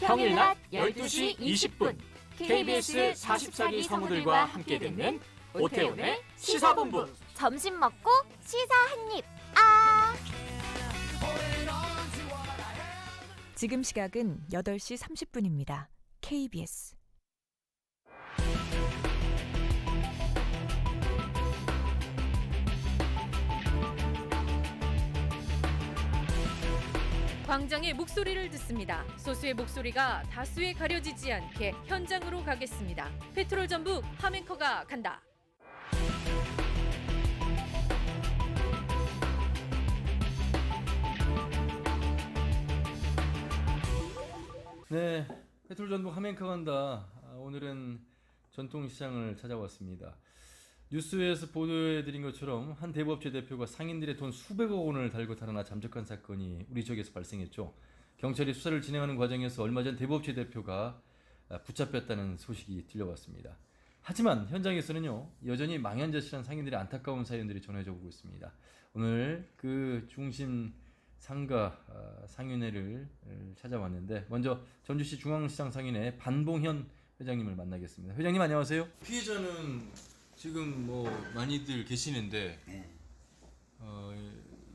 평일 낮 12시 20분 KBS 44기 성우들과 함께 듣는 오태훈의 시사본부 점심 먹고 시사 한 입. 아! 지금 시각은 8시 30분입니다. KBS 광장의 목소리를 듣습니다. 소수의 목소리가 다수에 가려지지 않게 현장으로 가겠습니다. 페트롤 전북 하멘커가 간다. 네, 페트롤 전북 하멘카 간다. 아, 오늘은 전통시장을 찾아왔습니다. 뉴스에서 보도해드린 것처럼 한 대부업체 대표가 상인들의 돈 수백억 원을 달고 달아나 잠적한 사건이 우리 지역에서 발생했죠. 경찰이 수사를 진행하는 과정에서 얼마 전 대부업체 대표가 아, 붙잡혔다는 소식이 들려왔습니다. 하지만 현장에서는요 여전히 망연자실한 상인들의 안타까운 사연들이 전해져 오고 있습니다. 오늘 그 중심 상가 아, 상인회를 을 찾아왔는데 먼저 전주시 중앙시장 상인회 반봉현 회장님을 만나겠습니다. 회장님 안녕하세요. 피해자는 지금 뭐 많이들 계시는데 네. 어,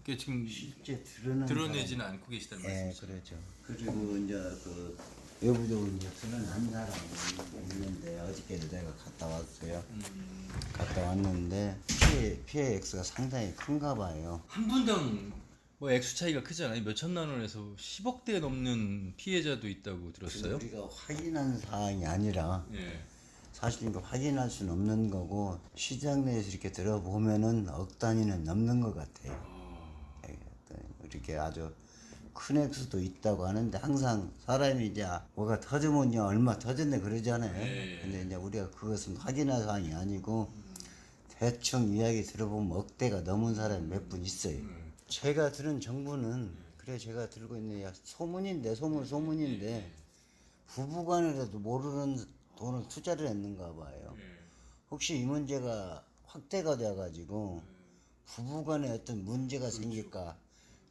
이게 지금 실제 드러난 드러내지는 않고 계시다는 사람. 예, 말씀이시죠? 그렇죠. 그리고 이제 그 외부적으로 이제 드러난 사람이 있는데 어저께도 내가 갔다 왔어요. 음. 갔다 왔는데 피해 피해 액수가 상당히 큰가 봐요. 한 분당 뭐 액수 차이가 크잖아요. 몇 천만 원에서 10억대 넘는 피해자도 있다고 들었어요. 우리가 확인한 사항이 아니라 예. 사실 이거 확인할 수는 없는 거고 시장 내에서 이렇게 들어보면은 억 단위는 넘는 것 같아요. 예, 이렇게 아주 큰 액수도 있다고 하는데 항상 사람이 이제 뭐가 터지면 이제 얼마 터졌네 그러잖아요. 네. 근데 이제 우리가 그것은 확인할 사항이 아니고 대충 이야기 들어보면 억대가 넘은 사람이 몇 분 있어요. 제가 들은 정보는 그래 제가 들고 있는 야 소문인데 소문 소문인데 부부간이라도 모르는 돈을 투자를 했는가 봐요. 혹시 이 문제가 확대가 돼가지고 부부간에 어떤 문제가 생길까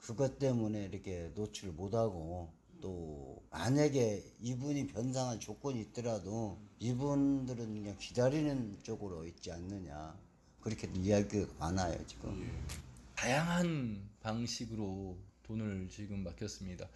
그것 때문에 이렇게 노출을 못하고 또 만약에 이분이 변상한 조건이 있더라도 이분들은 그냥 기다리는 쪽으로 있지 않느냐 그렇게 이야기가 많아요 지금. 다양한 방식으로 돈을 지금 맡겼습니다.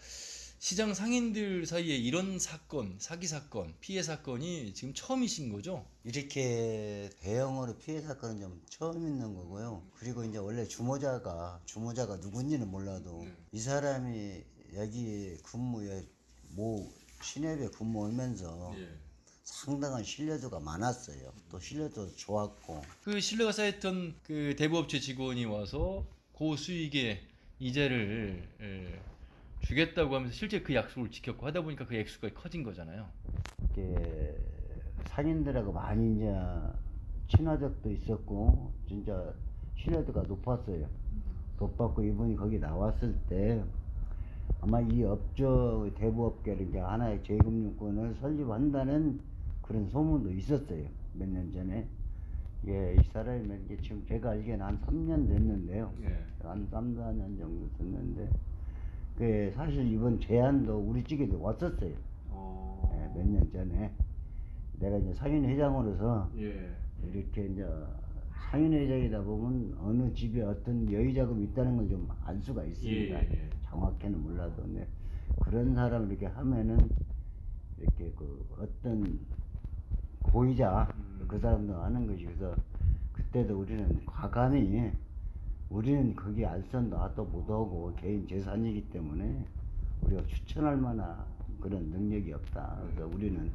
시장 상인들 사이에 이런 사건, 사기 사건, 피해 사건이 지금 처음이신 거죠? 이렇게 대형으로 피해 사건은 좀 처음 있는 거고요. 그리고 이제 원래 주모자가 주모자가 누군지는 몰라도 이 사람이 여기 근무에 모 시내에 근무하면서 상당한 신뢰도가 많았어요. 또 신뢰도 좋았고 그 신뢰가 쌓였던 그 대부업체 직원이 와서 고수익의 이자를 에, 주겠다고 하면서 실제 그 약속을 지켰고 하다 보니까 그 액수가 커진 거잖아요. 이렇게 상인들하고 많이 이제 친화적도 있었고 진짜 신뢰도가 높았어요. 높았고 이분이 거기 나왔을 때 아마 이 업조 대부업계를 이제 하나의 재금융권을 설립한다는 그런 소문도 있었어요. 몇 년 전에. 예, 이 사람이 이게 지금 제가 알기에는 한 3년 됐는데요. 예. 한 3, 4년 정도 됐는데 그 사실 이번 제안도 우리 쪽에도 왔었어요. 몇년 전에 내가 이제 상인회장으로서 예. 이렇게 이제 상인회장이다 보면 어느 집에 어떤 여유 자금이 있다는 걸 좀 알 수가 있습니다. 예, 예. 정확히는 몰라도 네. 그런 사람 이렇게 하면은 이렇게 그 어떤 고의자 음. 그 사람도 하는 것이 그래서 그때도 우리는 과감히 우리는 거기 알선도 아또 못하고 개인 재산이기 때문에 우리가 추천할 만한 그런 능력이 없다. 그래서 우리는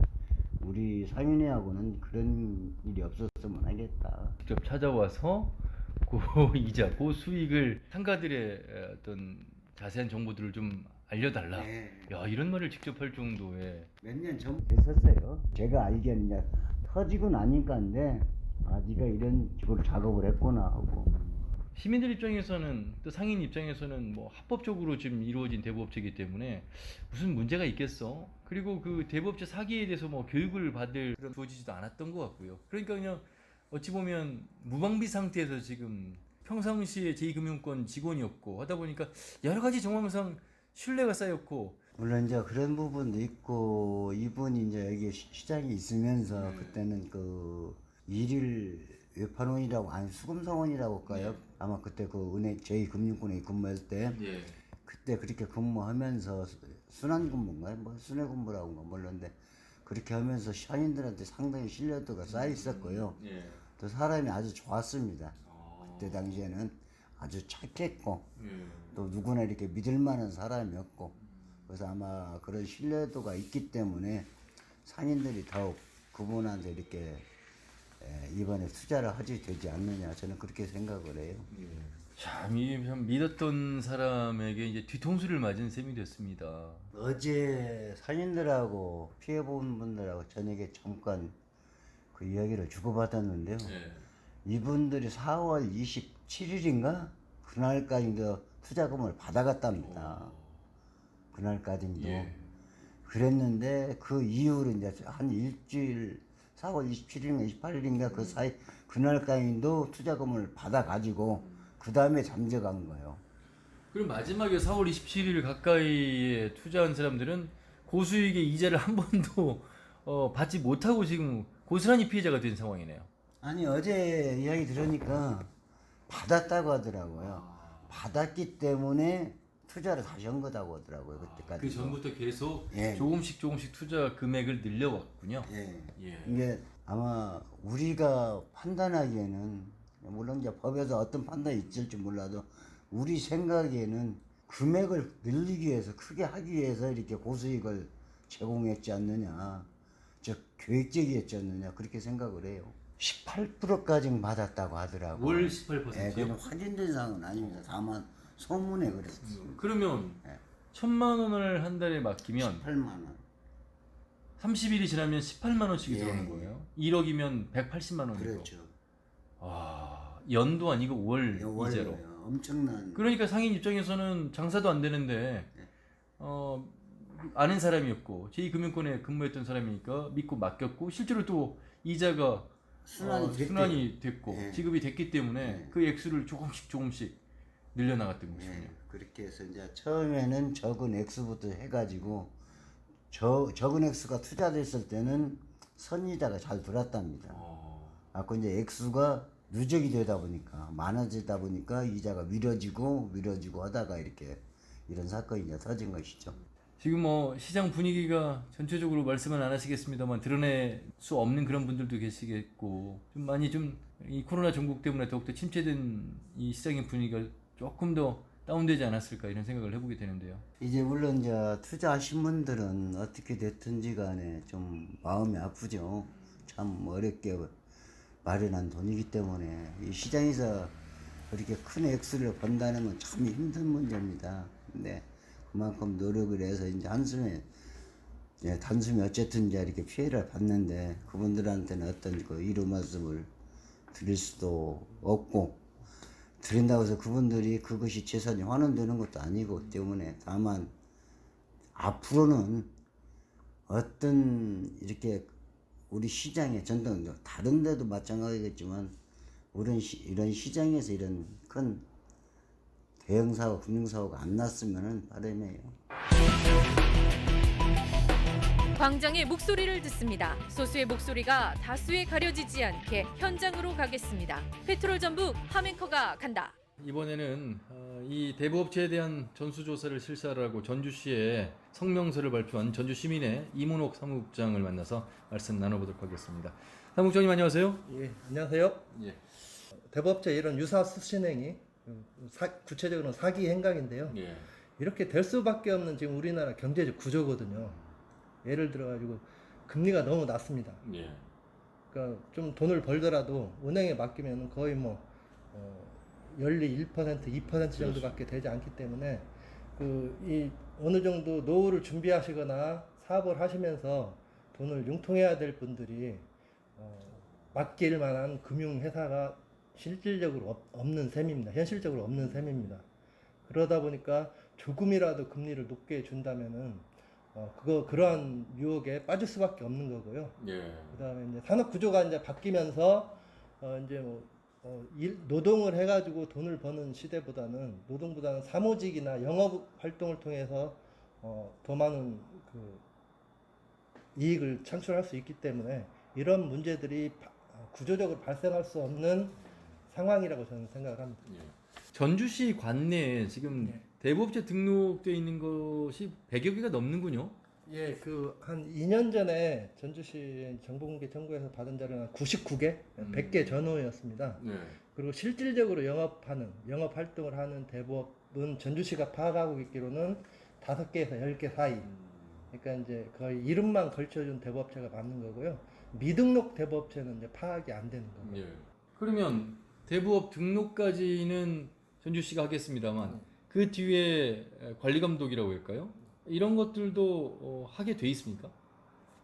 우리 상인회하고는 그런 일이 없었으면 하겠다. 직접 찾아와서 그 이자, 그 수익을 상가들의 어떤 자세한 정보들을 좀 알려달라. 네. 야 이런 말을 직접 할 정도의 몇년 전 됐었어요. 제가 알기에는 터지고 나니까인데 아 네가 이런 식으로 작업을 했구나 하고 시민들 입장에서는 또 상인 입장에서는 뭐 합법적으로 지금 이루어진 대부업체이기 때문에 무슨 문제가 있겠어. 그리고 그 대부업체 사기에 대해서 뭐 교육을 받을 그런 주어지지도 않았던 것 같고요. 그러니까 그냥 어찌 보면 무방비 상태에서 지금 평상시에 제2금융권 직원이었고 하다 보니까 여러 가지 정황상 신뢰가 쌓였고 물론 이제 그런 부분도 있고 이분이 이제 여기 시- 시장에 있으면서 그때는 그 일일 외판원이라고 아니 수금사원이라고 할까요? 아마 그때 그 은행 제2금융권에 근무할 때 예. 그때 그렇게 근무하면서 수- 순환 근무인가요? 뭐 순회 근무라고 뭐 몰랐는데 그렇게 하면서 샤인들한테 상당히 신뢰도가 쌓여 있었고요. 예. 또 사람이 아주 좋았습니다. 그때 당시에는 아주 착했고 또 누구나 이렇게 믿을 만한 사람이었고 그래서 아마 그런 신뢰도가 있기 때문에 상인들이 더욱 그분한테 이렇게 에, 이번에 투자를 하지 되지 않느냐 저는 그렇게 생각을 해요. 참, 이참 믿었던 사람에게 이제 뒤통수를 맞은 셈이 됐습니다. 어제 상인들하고 피해본 분들하고 저녁에 잠깐 그 이야기를 주고받았는데요. 이분들이 4월 27일인가 그날까지도 투자금을 받아갔답니다. 그날까지도 예. 그랬는데 그 이후로 이제 한 일주일 4월 27일인가 28일인가 그 사이 그날까지도 투자금을 받아가지고 그 다음에 잠적한 거예요. 그럼 마지막에 4월 27일 가까이에 투자한 사람들은 고수익의 이자를 한 번도 어, 받지 못하고 지금 고스란히 피해자가 된 상황이네요. 아니 어제 이야기 들으니까 받았다고 하더라고요. 받았기 때문에 투자를 다시 한 거다고 하더라고요 그때까지. 그 전부터 계속 예. 조금씩 조금씩 투자 금액을 늘려왔군요. 예. 예. 이게 아마 우리가 판단하기에는 물론 이제 법에서 어떤 판단이 있을지 몰라도 우리 생각에는 금액을 늘리기 위해서 크게 하기 위해서 이렇게 고수익을 제공했지 않느냐 즉 계획적이었지 않느냐 그렇게 생각을 해요 18%까지 받았다고 하더라고요 월 18%요? 예, 그건 확인된 사항은 아닙니다 다만 소문에 그랬습니다 그러면 예. 천만 원을 한 달에 맡기면 8만 원 30일이 지나면 18만 원씩이 예. 들어오는 거예요. 1억이면 180만 원이고. 그렇죠 아, 연도 아니고 월 이거 이자로. 엄청난 그러니까 상인 입장에서는 장사도 안 되는데 네. 어 아는 사람이었고 제2금융권에 근무했던 사람이니까 믿고 맡겼고 실제로 또 이자가 순환이 어, 됐대요. 순환이 됐고 예. 지급이 됐기 때문에 네. 그 액수를 조금씩 조금씩 늘려나갔던 것이군요. 예, 그렇게 해서 이제 처음에는 적은 액수부터 해가지고 저, 적은 액수가 투자됐을 때는 선이자가 잘 들어왔답니다. 어. 아, 그 이제 액수가 누적이 되다 보니까 많아지다 보니까 이자가 미뤄지고 미뤄지고 하다가 이렇게 이런 사건이 이제 터진 것이죠. 지금 뭐 시장 분위기가 전체적으로 말씀은 안 하시겠습니다만 드러낼 수 없는 그런 분들도 계시겠고 좀 많이 좀 이 코로나 전국 때문에 더욱더 침체된 이 시장의 분위기가 조금 더 다운되지 않았을까 이런 생각을 해보게 되는데요. 이제 물론 이제 투자하신 분들은 어떻게 됐든지 간에 좀 마음이 아프죠. 참 어렵게 마련한 돈이기 때문에 이 시장에서 그렇게 큰 액수를 번다는 건 참 힘든 문제입니다. 근데 그만큼 노력을 해서 이제 한숨에 예, 단숨에 어쨌든 이제 이렇게 피해를 봤는데 그분들한테는 어떤 그 이루 말씀을 드릴 수도 없고 드린다고 해서 그분들이 그것이 재산이 환원되는 것도 아니고 때문에 다만 앞으로는 어떤 이렇게 우리 시장의 전통 다른 데도 마찬가지겠지만 이런 시, 이런 시장에서 이런 큰 대형 사고 금융 사고가 안 났으면은 바람이에요. 광장의 목소리를 듣습니다. 소수의 목소리가 다수에 가려지지 않게 현장으로 가겠습니다. 페트롤 전북 하멘커가 간다. 이번에는 어, 이 대부업체에 대한 전수조사를 실시하라고 전주시에 성명서를 발표한 전주 시민의 이문옥 사무국장을 만나서 말씀 나눠보도록 하겠습니다. 사무국장님 안녕하세요. 예, 안녕하세요. 예. 대법제 이런 유사 수신행위, 음, 사- 구체적으로는 사기 행각인데요. 예. 이렇게 될 수밖에 없는 지금 우리나라 경제적 구조거든요. 예를 들어 가지고 금리가 너무 낮습니다. 예. 그러니까 좀 돈을 벌더라도 은행에 맡기면 거의 뭐 어, 연리 1% 2% 정도밖에 되지 않기 때문에 그 이 어느 정도 노후를 준비하시거나 사업을 하시면서 돈을 융통해야 될 분들이 어, 맡길 만한 금융 회사가 실질적으로 없- 없는 셈입니다. 현실적으로 없는 셈입니다. 그러다 보니까 조금이라도 금리를 높게 준다면은 어, 그거 그러한 유혹에 빠질 수밖에 없는 거고요. 예. 그다음에 이제 산업 구조가 이제 바뀌면서 어 이제 뭐 어, 일, 노동을 해가지고 돈을 버는 시대보다는 노동보다는 사무직이나 영업 활동을 통해서 어, 더 많은 그 이익을 창출할 수 있기 때문에 이런 문제들이 바- 어, 구조적으로 발생할 수 없는 상황이라고 저는 생각을 합니다. 전주시 관내에 지금 네. 대부업체 등록돼 있는 것이 100여 개가 넘는군요. 예, 그 한 2년 전에 전주시 정보공개 청구에서 받은 자료는 99개, 음. 100개 전후였습니다. 네. 그리고 실질적으로 영업하는 영업 활동을 하는 대부업은 전주시가 파악하고 있기로는 5개에서 10개 사이. 그러니까 이제 거의 이름만 걸쳐준 대부업체가 맞는 거고요. 미등록 대부업체는 이제 파악이 안 되는 거고요. 예. 그러면 대부업 등록까지는 전주시가 하겠습니다만 그 뒤에 관리 감독이라고 할까요? 이런 것들도 어, 하게 돼 있습니까?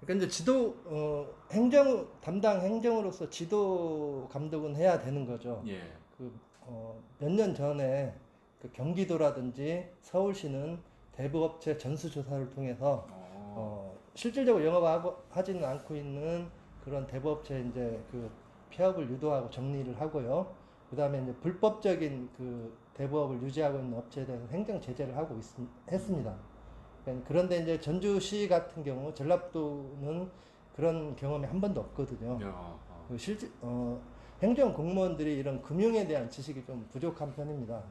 그러니까 이제 지도 어, 행정 담당 행정으로서 지도 감독은 해야 되는 거죠. 예. 그몇 년 전에 그 경기도라든지 서울시는 대부업체 전수조사를 통해서 어, 실질적으로 영업하지는 않고 있는 그런 대부업체 이제 그 폐업을 유도하고 정리를 하고요. 그 다음에 이제 불법적인 그 대부업을 유지하고 있는 업체에 대해서 행정 제재를 하고 있, 했습니다. 그러니까 그런데 이제 전주시 같은 경우 전라도는 그런 경험이 한 번도 없거든요. 야. 그 실제 어, 행정 공무원들이 이런 금융에 대한 지식이 좀 부족한 편입니다.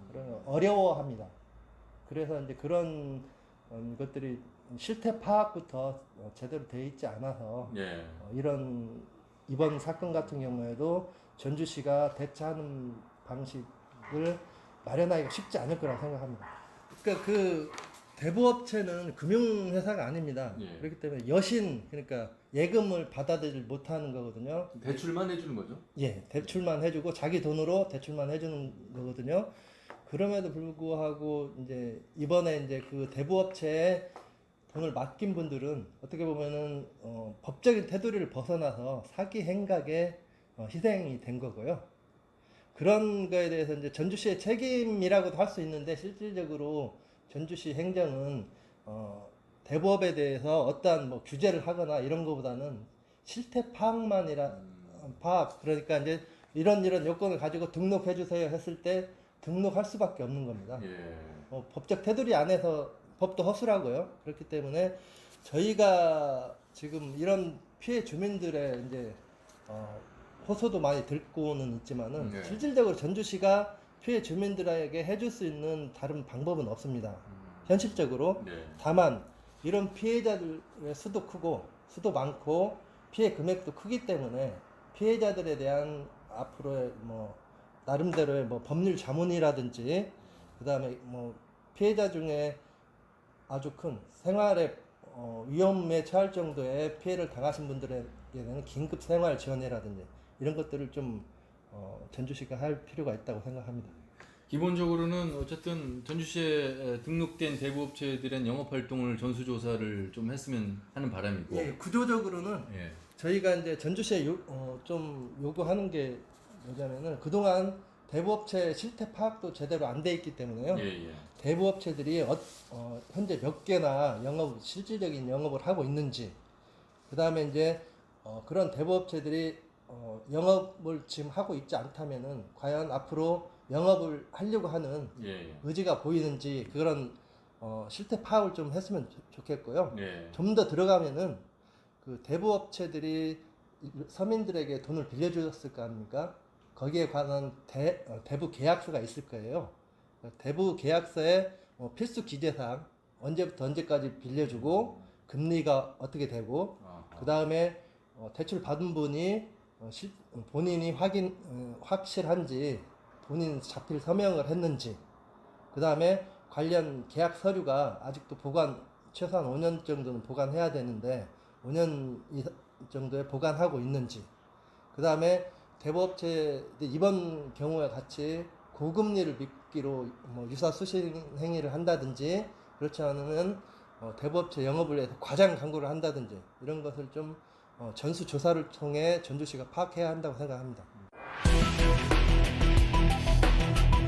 어려워합니다. 그래서 이제 그런 어, 것들이 실태 파악부터 어, 제대로 돼 있지 않아서 예. 어, 이런 이번 사건 같은 경우에도 전주시가 대처하는 방식을 마련하기가 쉽지 않을 거라고 생각합니다. 그러니까 그 대부업체는 금융회사가 아닙니다. 예. 그렇기 때문에 여신 그러니까 예금을 받아들일 못하는 거거든요. 대출만 해주는 거죠? 예, 대출만 해주고 자기 돈으로 대출만 해주는 거거든요. 그럼에도 불구하고 이제 이번에 이제 그 대부업체에 돈을 맡긴 분들은 어떻게 보면은 어, 법적인 테두리를 벗어나서 사기 행각에 어, 희생이 된 거고요. 그런 거에 대해서 이제 전주시의 책임이라고도 할 수 있는데 실질적으로 전주시 행정은 어, 대부업에 대해서 어떠한 뭐 규제를 하거나 이런 것보다는 실태 파악만이라 파악 그러니까 이제 이런 이런 요건을 가지고 등록해 주세요 했을 때 등록할 수밖에 없는 겁니다. 예. 어, 법적 테두리 안에서 법도 허술하고요. 그렇기 때문에 저희가 지금 이런 피해 주민들의 이제 어, 호소도 많이 듣고는 있지만은 네. 실질적으로 전주시가 피해 주민들에게 해줄 수 있는 다른 방법은 없습니다. 현실적으로 네. 다만 이런 피해자들의 수도 크고 수도 많고 피해 금액도 크기 때문에 피해자들에 대한 앞으로의 뭐 나름대로의 뭐 법률 자문이라든지 그다음에 뭐 피해자 중에 아주 큰 생활에 어, 위험에 처할 정도의 피해를 당하신 분들에게는 긴급 생활 지원이라든지 이런 것들을 좀 어, 전주시가 할 필요가 있다고 생각합니다. 기본적으로는 어쨌든 전주시에 등록된 대부업체들은 영업 활동을 전수조사를 좀 했으면 하는 바람이고. 예, 구조적으로는 예. 저희가 이제 전주시에 요, 어, 좀 요구하는 게 뭐냐면은 그동안 대부업체 실태 파악도 제대로 안 돼 있기 때문에요. 예, 예. 대부업체들이 어, 어, 현재 몇 개나 영업 실질적인 영업을 하고 있는지 그 다음에 이제 어, 그런 대부업체들이 어, 영업을 지금 하고 있지 않다면은 과연 앞으로 영업을 하려고 하는 예, 예. 의지가 보이는지 그런 어, 실태 파악을 좀 했으면 좋- 좋겠고요. 예. 좀 더 들어가면은 그 대부 업체들이 서민들에게 돈을 빌려주었을 거 아닙니까? 거기에 관한 대, 어, 대부 계약서가 있을 거예요. 대부 계약서에 어, 필수 기재사항 언제부터 언제까지 빌려주고 금리가 어떻게 되고 아하. 그 다음에 어, 대출 받은 분이 본인이 확인 어, 확실한지 본인 자필 서명을 했는지 그 다음에 관련 계약 서류가 아직도 보관 최소한 5년 정도는 보관해야 되는데 5년 이- 정도에 보관하고 있는지 그 다음에 대부업체 이번 경우와 같이 고금리를 믿기로 뭐 유사 수신 행위를 한다든지 그렇지 않으면 어, 대부업체 영업을 위해서 과장 광고를 한다든지 이런 것을 좀 어, 전수 조사를 통해 전주시가 파악해야 한다고 생각합니다.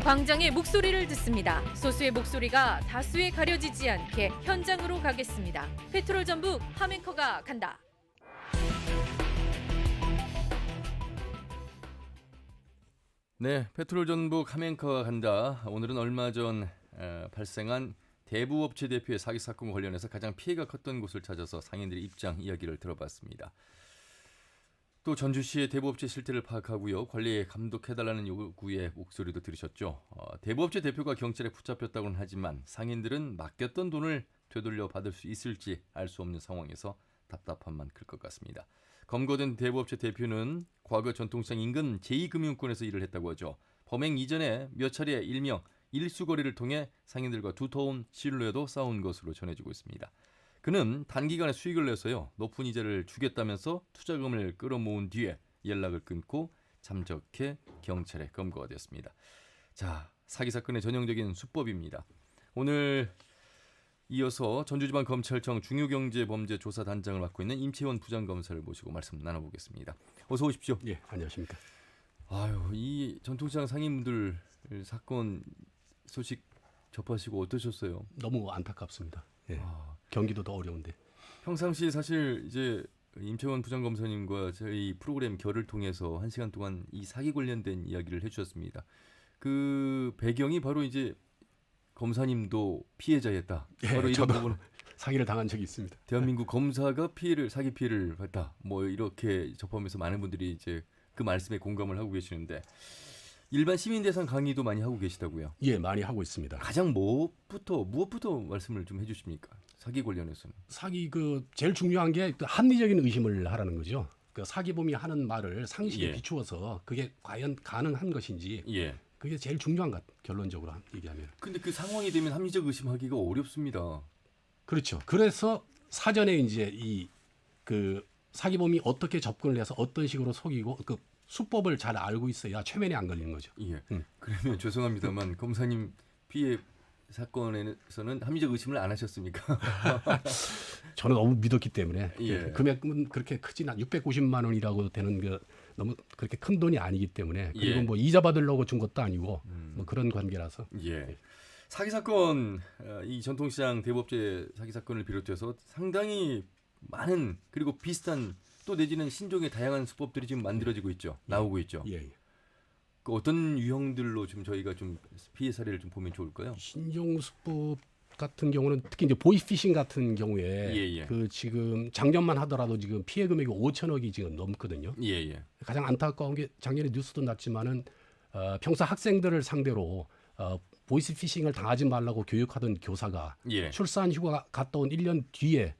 광장의 목소리를 듣습니다. 소수의 목소리가 다수에 가려지지 않게 현장으로 가겠습니다. 페트롤 전북 하멘커가 간다. 네, 페트롤 전북 카멘커가 간다. 오늘은 얼마 전 어, 발생한 대부업체 대표의 사기 사건 관련해서 가장 피해가 컸던 곳을 찾아서 상인들의 입장 이야기를 들어봤습니다. 또 전주시의 대부업체 실태를 파악하고요. 관리에 감독해달라는 요구의 목소리도 들으셨죠. 어, 대부업체 대표가 경찰에 붙잡혔다고는 하지만 상인들은 맡겼던 돈을 되돌려 받을 수 있을지 알 수 없는 상황에서 답답함만 클 것 같습니다. 검거된 대부업체 대표는 과거 전통시장 인근 제2금융권에서 일을 했다고 하죠. 범행 이전에 몇 차례 일명 일수거리를 통해 상인들과 두터운 신뢰도 쌓은 것으로 전해지고 있습니다. 그는 단기간에 수익을 내서요 높은 이자를 주겠다면서 투자금을 끌어모은 뒤에 연락을 끊고 잠적해 경찰에 검거가 되었습니다. 자 사기 사건의 전형적인 수법입니다. 오늘 이어서 전주지방검찰청 중요경제범죄조사단장을 맡고 있는 임채원 부장검사를 모시고 말씀 나눠보겠습니다. 어서 오십시오. 예, 안녕하십니까. 아유 이 전통시장 상인분들 사건 소식 접하시고 어떠셨어요? 너무 안타깝습니다. 예. 아, 경기도도 어려운데. 평상시 사실 이제 임채원 부장검사님과 저희 프로그램 결을 통해서 한 시간 동안 이 사기 관련된 이야기를 해주셨습니다. 그 배경이 바로 이제 검사님도 피해자였다. 예, 바로 이런 부분. 사기를 당한 적이 있습니다. 대한민국 검사가 피해를 사기 피해를 봤다. 뭐 이렇게 접하면서 많은 분들이 이제 그 말씀에 공감을 하고 계시는데 일반 시민 대상 강의도 많이 하고 계시다고요. 예, 많이 하고 있습니다. 가장 무엇부터 무엇부터 말씀을 좀 해주십니까? 사기 관련해서는. 사기 그 제일 중요한 게그 합리적인 의심을 하라는 거죠. 그 사기범이 하는 말을 상식에 예. 비추어서 그게 과연 가능한 것인지 예. 그게 제일 중요한 것 결론적으로 한- 얘기하면. 근데 그 상황이 되면 합리적 의심하기가 어렵습니다. 그렇죠. 그래서 사전에 이제 이 그 사기범이 어떻게 접근을 해서 어떤 식으로 속이고 그 수법을 잘 알고 있어야 최면에 안 걸리는 거죠. 예. 음. 그러면 죄송합니다만 검사님 피해 사건에서는 합리적 의심을 안 하셨습니까? 저는 너무 믿었기 때문에 예. 그 금액은 그렇게 크진 않 690만 원이라고 되는 그 너무 그렇게 큰 돈이 아니기 때문에 그리고 예. 뭐 이자 받으려고 준 것도 아니고 음. 뭐 그런 관계라서 예. 사기 사건 어, 이 전통시장 대법제 사기 사건을 비롯해서 상당히 많은 그리고 비슷한 또 내지는 신종의 다양한 수법들이 지금 만들어지고 있죠. 나오고 있죠. 예, 예. 그 어떤 유형들로 좀 저희가 좀 피해 사례를 좀 보면 좋을까요? 신종 수법 같은 경우는 특히 이제 보이피싱 같은 경우에 예, 예. 그 지금 작년만 하더라도 지금 피해 금액이 5천억이 지금 넘거든요. 예, 예. 가장 안타까운 게 작년에 뉴스도 났지만은 어, 평소 학생들을 상대로 어, 보이스피싱을 당하지 말라고 교육하던 교사가 예. 출산 휴가 갔다 온 1년 뒤에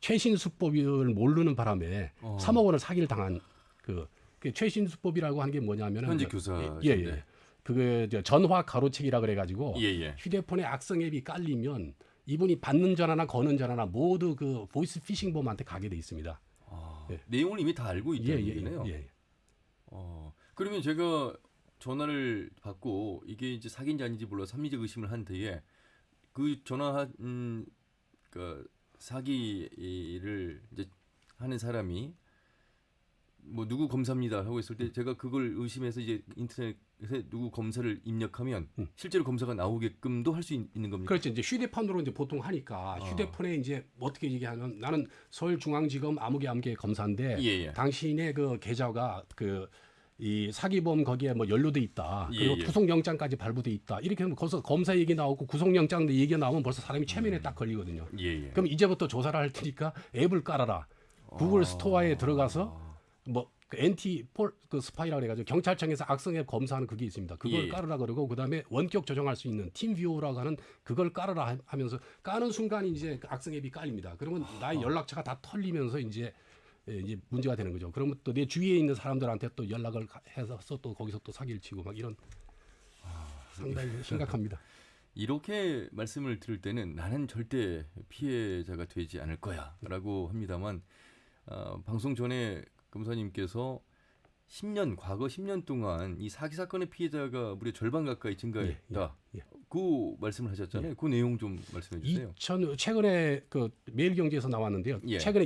최신 수법을 모르는 바람에 어. 3억 원을 사기를 당한 그, 그 최신 수법이라고 하는 게 뭐냐면은 현재 그- 교사신데. 예, 예. 그게 전화 가로채기라 그래 가지고 예, 예. 휴대폰에 악성 앱이 깔리면 이분이 받는 전화나 거는 전화나 모두 그 보이스 피싱범한테 가게 돼 있습니다. 아, 예. 내용을 이미 다 알고 예, 있다는 예, 얘기네요. 예, 예. 어, 그러면 제가 전화를 받고 이게 이제 사기인지 아닌지 몰라서 합리적 의심을 한 뒤에 그 전화한 음, 그 사기를 이제 하는 사람이 뭐 누구 검사입니다 하고 있을 때 제가 그걸 의심해서 이제 인터넷에 누구 검사를 입력하면 음. 실제로 검사가 나오게끔도 할 수 있는 겁니까? 그렇죠. 이제 휴대폰으로 이제 보통 하니까 어. 휴대폰에 이제 어떻게 얘기하면 나는 서울중앙지검 아무개 아무개 검사인데 예, 예. 당신의 그 계좌가 그 이 사기범 거기에 뭐 연루돼 있다. 예, 그리고 예. 구속영장까지 발부돼 있다. 이렇게 하면 거기서 검사 얘기 나오고 구속영장 얘기 가 나오면 벌써 사람이 최면에 딱 걸리거든요. 예, 예. 그럼 이제부터 조사를 할 테니까 앱을 깔아라. 구글 아. 스토어에 들어가서 뭐 엔티 폴그 스파이라 그래가지고 경찰청에서 악성 앱 검사하는 그게 있습니다. 그걸 예, 예. 깔으라 그러고 그다음에 원격 조정할 수 있는 팀 뷰어라고 하는 그걸 깔아라 하- 하면서 까는 순간 이제 그 악성 앱이 깔립니다. 그러면 나의 연락처가 다 털리면서 이제 예, 이제 문제가 되는 거죠. 그러면 또 내 주위에 있는 사람들한테 또 연락을 가- 해서 또 거기서 또 사기를 치고 막 이런 상당히 심각합니다. 이렇게 말씀을 들을 때는 나는 절대 피해자가 되지 않을 거야라고 합니다만 어, 방송 전에 검사님께서 10년 과거 10년 동안 이 사기 사건의 피해자가 무려 절반 가까이 증가했다. 예, 예. 그 말씀을 하셨잖아요. 그 내용 좀 말씀해 주세요. 2000 최근에 그 매일경제에서 나왔는데요. 예. 최근에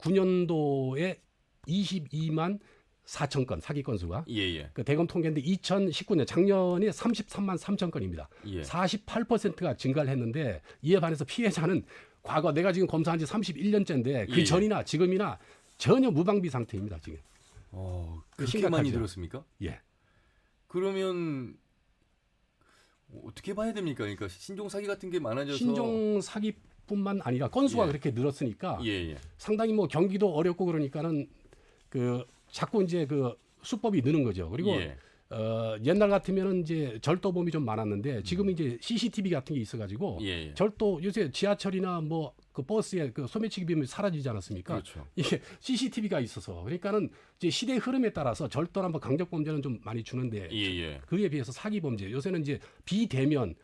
2009년도에 22만 4천 건 사기 건수가 예, 예. 그 대검 통계인데 2019년 작년에 33만 3천 건입니다. 예. 48%가 증가를 했는데 이에 반해서 피해자는 과거 내가 지금 검사한 지 31년째인데 그 예, 예. 전이나 지금이나 전혀 무방비 상태입니다, 지금. 어, 그 그렇게 심각하죠. 많이 들었습니까? 예. 그러면 어떻게 봐야 됩니까? 그러니까 신종 사기 같은 게 많아져서 신종 사기 뿐만 아니라 건수가 예. 그렇게 늘었으니까 예, 예. 상당히 뭐 경기도 어렵고 그러니까는 그 자꾸 이제 그 수법이 느는 거죠. 그리고 예. 어, 옛날 같으면은 이제 절도범이 좀 많았는데 지금 이제 CCTV 같은 게 있어가지고 음. 예, 예. 절도 요새 지하철이나 뭐 그 버스에 그 소매치기 비면 사라지지 않았습니까? 그렇죠. 이게 CCTV가 있어서 그러니까는 이제 시대 흐름에 따라서 절도나 뭐 강력 범죄는 좀 많이 주는데 예, 예. 그에 비해서 사기 범죄 요새는 이제 비대면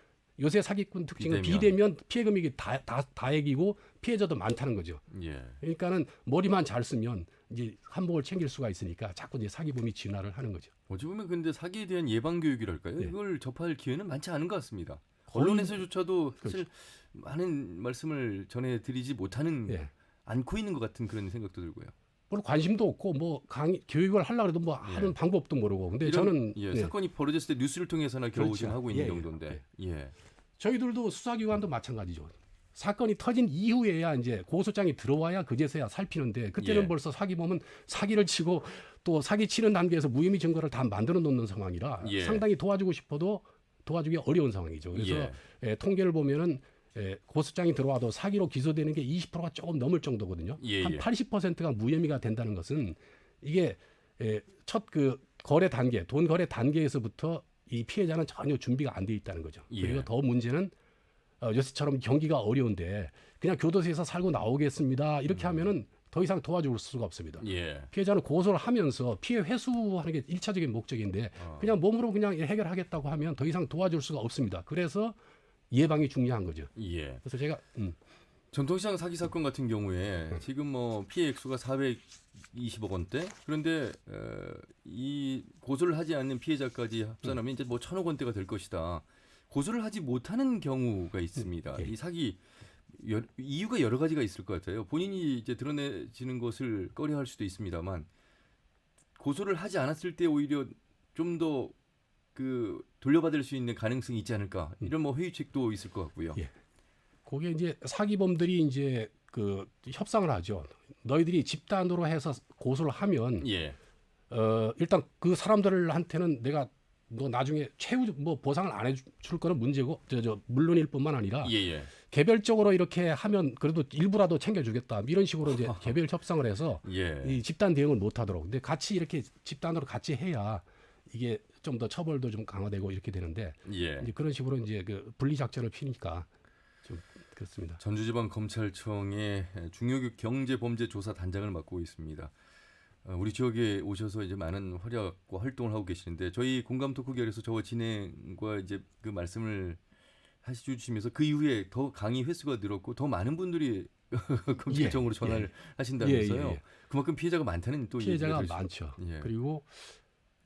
요새 사기꾼 특징은 비대면. 비대면, 피해 금액이 다, 다 다액이고 피해자도 많다는 거죠. 예. 그러니까는 머리만 잘 쓰면 이제 한복을 챙길 수가 있으니까 자꾸 이제 사기범이 진화를 하는 거죠. 어찌 보면 근데 사기에 대한 예방 교육이랄까요? 네. 이걸 접할 기회는 많지 않은 것 같습니다. 언론에서조차도 사실 그렇죠. 많은 말씀을 전해드리지 못하는 예. 않고 있는 것 같은 그런 생각도 들고요. 별로 관심도 없고 뭐 강의 교육을 하려고 해도 뭐 하는 방법도 모르고 근데 이런, 저는 예, 네. 사건이 벌어졌을 때 뉴스를 통해서나 겨우 그렇죠. 지금 하고 있는 예, 예. 정도인데. 예. 저희들도 수사기관도 마찬가지죠. 사건이 터진 이후에야 이제 고소장이 들어와야 그제서야 살피는데 그때는 예. 벌써 사기범은 사기를 치고 또 사기 치는 단계에서 무혐의 증거를 다 만들어 놓는 상황이라 예. 상당히 도와주고 싶어도 도와주기 어려운 상황이죠. 그래서 예. 예, 통계를 보면은 예, 고소장이 들어와도 사기로 기소되는 게 20%가 조금 넘을 정도거든요. 예, 한 예. 80%가 무혐의가 된다는 것은 이게 예, 첫그 거래 단계, 돈 거래 단계에서부터 이 피해자는 전혀 준비가 안 돼 있다는 거죠. 예. 그리고 더 문제는 어, 요새처럼 경기가 어려운데 그냥 교도소에서 살고 나오겠습니다. 이렇게 음. 하면은 더 이상 도와줄 수가 없습니다. 예. 피해자는 고소를 하면서 피해 회수하는 게 일차적인 목적인데 어. 그냥 몸으로 그냥 해결하겠다고 하면 더 이상 도와줄 수가 없습니다. 그래서 예방이 중요한 거죠. 예. 그래서 제가 음, 전통시장 사기 사건 같은 경우에 지금 뭐 피해 액수가 420억 원대 그런데 어, 이 고소를 하지 않는 피해자까지 합산하면 이제 뭐 천억 원대가 될 것이다. 고소를 하지 못하는 경우가 있습니다. 예. 이 사기 여, 이유가 여러 가지가 있을 것 같아요. 본인이 이제 드러내지는 것을 꺼려할 수도 있습니다만 고소를 하지 않았을 때 오히려 좀 더 그 돌려받을 수 있는 가능성이 있지 않을까 이런 뭐 회유책도 있을 것 같고요. 예. 그게 이제 사기범들이 이제 그 협상을 하죠. 너희들이 집단으로 해서 고소를 하면 예. 어 일단 그 사람들한테는 내가 너 나중에 최후 뭐 보상을 안 해줄 거는 문제고 저 저 물론일 뿐만 아니라 예, 예. 개별적으로 이렇게 하면 그래도 일부라도 챙겨주겠다 이런 식으로 이제 개별 협상을 해서 예. 이 집단 대응을 못 하도록 근데 같이 이렇게 집단으로 같이 해야 이게 좀 더 처벌도 좀 강화되고 이렇게 되는데 예. 이제 그런 식으로 이제 그 분리 작전을 피니까 좀 그렇습니다. 전주지방 검찰청의 중요局경제범죄조사 단장을 맡고 있습니다. 어, 우리 지역에 오셔서 이제 많은 활약과 활동을 하고 계시는데 저희 공감 토크 결에서 저와 진행과 이제 그 말씀을 해주시면서 그 이후에 더 강의 횟수가 늘었고 더 많은 분들이 검찰청으로 예, 전화를 예. 하신다면서요. 예, 예, 예. 그만큼 피해자가 많다는 또 피해자가 많죠. 예. 그리고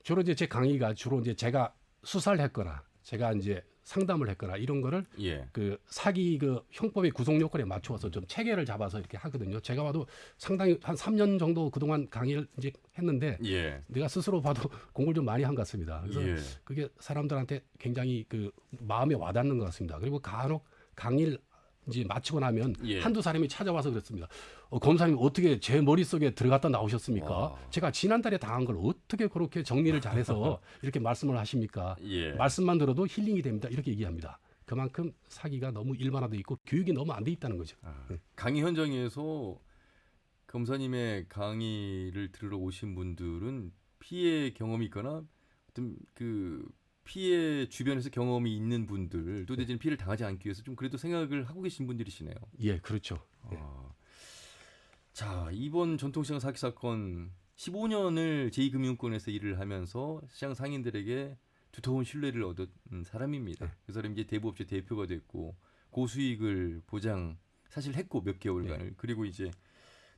주로 이제 제 강의가 주로 이제 제가 수사를 했거나 제가 이제 상담을 했거나 이런 거를 예. 그 사기 그 형법의 구성 요건에 맞추어서 좀 체계를 잡아서 이렇게 하거든요. 제가 봐도 상당히 한 3년 정도 그동안 강의를 이제 했는데 예. 내가 스스로 봐도 공부를 좀 많이 한 것 같습니다. 그래서 예. 그게 사람들한테 굉장히 그 마음에 와닿는 것 같습니다. 그리고 간혹 강의를 이제 마치고 나면 예. 한두 사람이 찾아와서 그랬습니다. 어, 검사님 어떻게 제 머릿속에 들어갔다 나오셨습니까? 와. 제가 지난달에 당한 걸 어떻게 그렇게 정리를 잘해서 이렇게 말씀을 하십니까? 예. 말씀만 들어도 힐링이 됩니다. 이렇게 얘기합니다. 그만큼 사기가 너무 일반화돼 있고 교육이 너무 안 돼 있다는 거죠. 아, 강의 현장에서 검사님의 강의를 들으러 오신 분들은 피해 경험이 있거나 어떤 그 피해 주변에서 경험이 있는 분들 또 대신 피해를 당하지 않기 위해서 좀 그래도 생각을 하고 계신 분들이시네요. 예, 그렇죠. 아, 자 이번 전통시장 사기 사건 15년을 제2금융권에서 일을 하면서 시장 상인들에게 두터운 신뢰를 얻은 사람입니다. 네. 그 사람이 이제 대부업체 대표가 됐고 고수익을 보장 사실 했고 몇 개월간을 네. 그리고 이제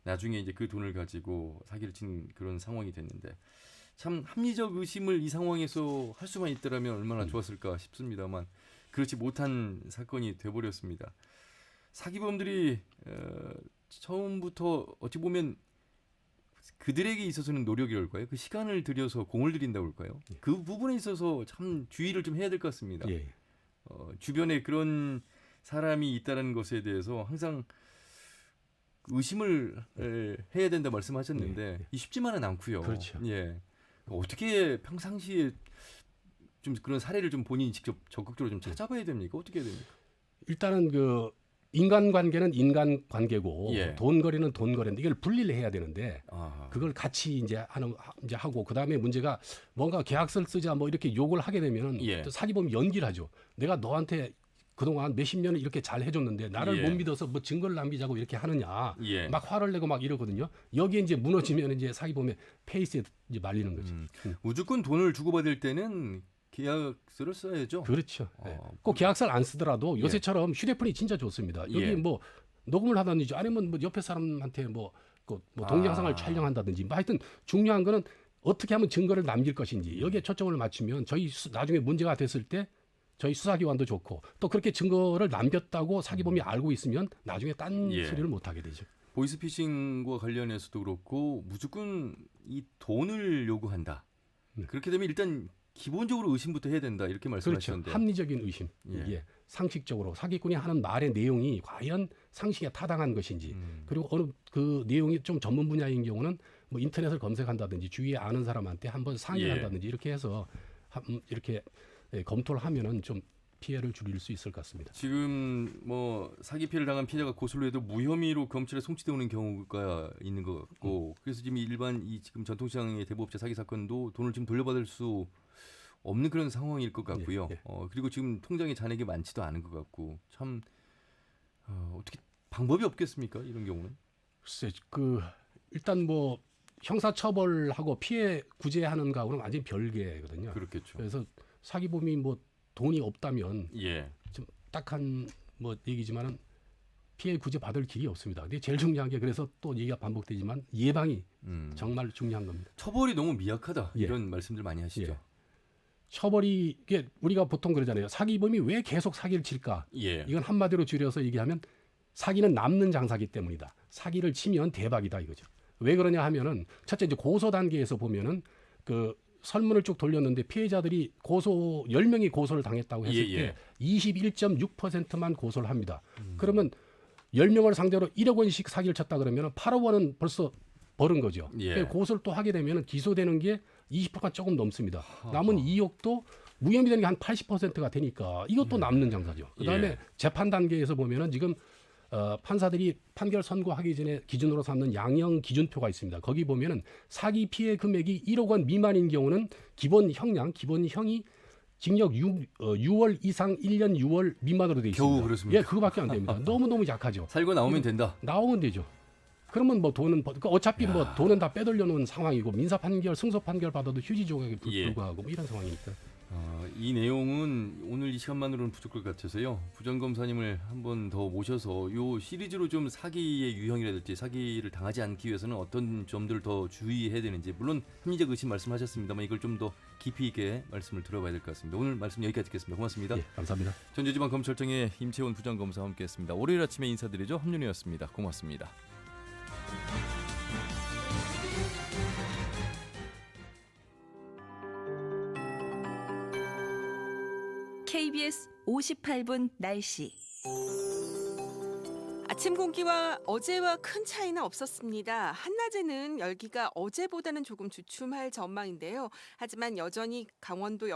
나중에 이제 그 돈을 가지고 사기를 친 그런 상황이 됐는데 참 합리적 의심을 이 상황에서 할 수만 있더라면 얼마나 좋았을까 싶습니다만 그렇지 못한 사건이 돼버렸습니다. 사기범들이 어, 처음부터 어찌 보면 그들에게 있어서는 노력이랄까요? 그 시간을 들여서 공을 들인다고 할까요? 그 부분에 있어서 참 주의를 좀 해야 될 것 같습니다. 예. 어, 주변에 그런 사람이 있다는 것에 대해서 항상 의심을 에, 해야 된다 말씀하셨는데 네. 이 쉽지만은 않고요. 그렇죠. 예. 어떻게 평상시에 좀 그런 사례를 좀 본인이 직접 적극적으로 좀 찾아봐야 됩니까? 어떻게 해야 됩니까? 일단은 그 인간 관계는 인간 관계고 예. 돈 거래는 돈 거래인데 이걸 분리를 해야 되는데 아, 그걸 같이 이제 하는 하- 이제 하고 그다음에 문제가 뭔가 계약서를 쓰자 뭐 이렇게 욕을 하게 되면은 예. 또 사기범이 연기를 하죠. 내가 너한테 그동안 몇십 년을 이렇게 잘 해줬는데 나를 예. 못 믿어서 뭐 증거를 남기자고 이렇게 하느냐. 예. 막 화를 내고 막 이러거든요. 여기에 이제 무너지면 이제 사기범의 페이스에 이제 말리는 거죠. 음, 음. 무조건 돈을 주고받을 때는 계약서를 써야죠. 그렇죠. 예. 어, 꼭 계약서를 안 쓰더라도 요새처럼 휴대폰이 진짜 좋습니다. 여기 예. 뭐 녹음을 하다든지 아니면 뭐 옆에 사람한테 뭐, 그, 뭐 동영상을 아. 촬영한다든지 뭐 하여튼 중요한 거는 어떻게 하면 증거를 남길 것인지 여기에 초점을 맞추면 저희 수- 나중에 문제가 됐을 때 저희 수사기관도 좋고 또 그렇게 증거를 남겼다고 사기범이 알고 있으면 나중에 딴 예. 소리를 못 하게 되죠. 보이스피싱과 관련해서도 그렇고 무조건 이 돈을 요구한다. 네. 그렇게 되면 일단 기본적으로 의심부터 해야 된다 이렇게 그렇죠. 말씀하셨는데. 합리적인 의심. 예. 예. 상식적으로 사기꾼이 하는 말의 내용이 과연 상식에 타당한 것인지 음. 그리고 어느 그 내용이 좀 전문 분야인 경우는 뭐 인터넷을 검색한다든지 주위에 아는 사람한테 한번 상의를 예. 한다든지 이렇게 해서 한- 음, 이렇게 예, 검토를 하면은 좀 피해를 줄일 수 있을 것 같습니다. 지금 뭐 사기 피해를 당한 피해자가 고소를 해도 무혐의로 검찰에 송치되는 경우가 있는 것 같고 그래서 지금 일반 이 지금 전통시장의 대부업체 사기 사건도 돈을 지금 돌려받을 수 없는 그런 상황일 것 같고요. 예, 예. 어, 그리고 지금 통장에 잔액이 많지도 않은 것 같고 참 어, 어떻게 방법이 없겠습니까? 이런 경우는. 글쎄 그 일단 뭐 형사 처벌하고 피해 구제하는 거하고는 완전히 별개거든요. 그렇겠죠. 그래서 사기범이 뭐 돈이 없다면 예. 좀 딱한 뭐 얘기지만은 피해 구제 받을 길이 없습니다. 근데 제일 중요한 게 그래서 또 얘기가 반복되지만 예방이 음. 정말 중요한 겁니다. 처벌이 너무 미약하다 예. 이런 말씀들 많이 하시죠. 예. 처벌이 이게 우리가 보통 그러잖아요. 사기범이 왜 계속 사기를 칠까? 예. 이건 한마디로 줄여서 얘기하면 사기는 남는 장사기 때문이다. 사기를 치면 대박이다 이거죠. 왜 그러냐 하면은 첫째 이제 고소 단계에서 보면은 그 설문을 쭉 돌렸는데 피해자들이 고소 10명이 고소를 당했다고 했을 예, 예. 때 21.6%만 고소를 합니다. 그러면 10명을 상대로 1억 원씩 사기를 쳤다 그러면 8억 원은 벌써 벌은 거죠. 예. 고소를 또 하게 되면 기소되는 게 20%가 조금 넘습니다. 남은 2억도 무혐의 되는 게 한 80%가 되니까 이것도 남는 장사죠. 그다음에 예. 재판 단계에서 보면은 지금 어, 판사들이 판결 선고하기 전에 기준으로 삼는 양형 기준표가 있습니다. 거기 보면은 사기 피해 금액이 1억 원 미만인 경우는 기본 형량, 기본 형이 징역 6, 어, 6월 이상 1년 6월 미만으로 돼 있습니다. 겨우 그렇습니까? 예, 그거밖에 안 됩니다. 너무 너무 약하죠. 살고 나오면 된다. 나오면 되죠. 그러면 뭐 돈은 벌- 그 어차피 뭐 돈은 다 빼돌려 놓은 상황이고 민사 판결, 승소 판결 받아도 휴지 조각에 불- 예. 불과하고 뭐 이런 상황이니까. 어, 이 내용은 오늘 이 시간만으로는 부족할 것 같아서요. 부장검사님을 한 번 더 모셔서 요 시리즈로 좀 사기의 유형이라든지 사기를 당하지 않기 위해서는 어떤 점들을 더 주의해야 되는지 물론 합리적 의심 말씀하셨습니다만 이걸 좀 더 깊이 있게 말씀을 들어봐야 될 것 같습니다. 오늘 말씀 여기까지 듣겠습니다. 고맙습니다. 예, 감사합니다. 전주지방검찰청의 임채원 부장검사와 함께했습니다. 월요일 아침에 인사드리죠. 함윤이었습니다. 고맙습니다. KBS 58분 날씨. 아침 공기와 어제와 큰 차이는 없었습니다. 한낮에는 열기가 어제보다는 조금 주춤할 전망인데요. 하지만 여전히 강원도 영